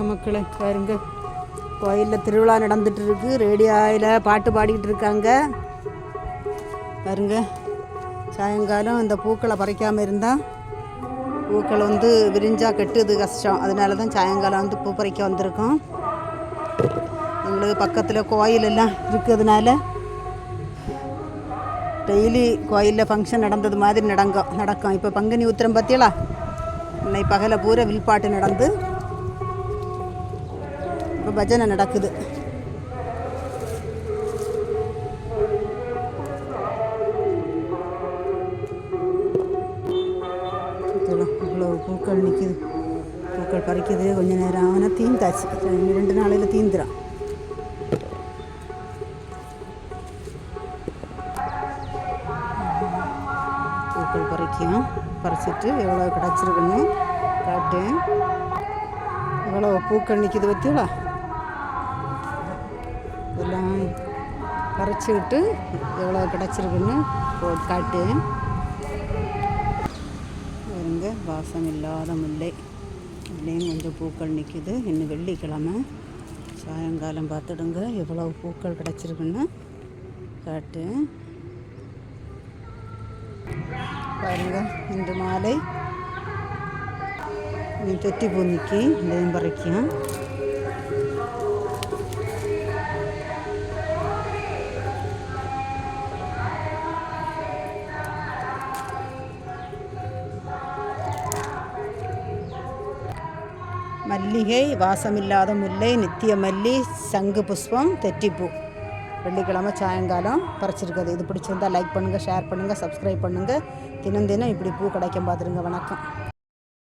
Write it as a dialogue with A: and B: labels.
A: மக்களை. பாருங்க கோயிலில் திருவிழா நடந்துட்டு இருக்கு ரேடியோவில் பாட்டு பாடிக்கிட்டு இருக்காங்க பாருங்க சாயங்காலம் இந்த பூக்களை பறிக்காமல் இருந்தால் பூக்கள் வந்து விரிஞ்சால் கெட்டுது கஷ்டம். அதனால தான் சாயங்காலம் வந்து பூ பறிக்க வந்திருக்கோம். எங்களுக்கு பக்கத்தில் கோயில் எல்லாம் இருக்கிறதுனால டெய்லி கோயிலில் ஃபங்க்ஷன் நடந்தது மாதிரி நடக்கும் நடக்கும். இப்போ பங்குனி உத்திரம் பார்த்தீங்களா இன்னைக்கு பகலை பூரா வில்பாட்டு நடந்து இப்போ பஜனை நடக்குது. இவ்வளோ பூக்கள் நிற்கிது பூக்கள் பறிக்குது. கொஞ்சம் நேரம் ஆகுனா தீந்தாச்சு ரெண்டு நாளையில் தீந்துடும் பூக்கள் பறிக்கும். பறிச்சிட்டு எவ்வளோ கிடச்சிருக்குன்னு காட்டேன் எவ்வளோ பூக்கள் நிற்கிது பற்றியலா பறிச்சு எவ்வளோ கிடச்சிருக்குன்னு போட்டு காட்டு பாருங்க வாசம் இல்லாத முல்லை. இதுலேயும் கொஞ்சம் பூக்கள் நிற்கிது இன்னும் வெள்ளிக்கிழமை. சாயங்காலம் பார்த்துடுங்க எவ்வளோ பூக்கள் கிடச்சிருக்குன்னு காட்டு பாருங்க இன்று மாலை. தொட்டி பூ நிற்கி இதையும் பறிக்கும் மல்லிகை வாசமில்லாத முல்லை நித்திய மல்லி சங்கு புஷ்பம் தெற்றிப்பூ. வெள்ளிக்கிழமை சாயங்காலம் பறிச்சிருக்குது இது பிடிச்சிருந்தா லைக் பண்ணுங்கள் ஷேர் பண்ணுங்கள் சப்ஸ்கிரைப் பண்ணுங்கள் தினம் தினம் இப்படி பூ கிடைக்கும் பார்த்துருங்க. வணக்கம்.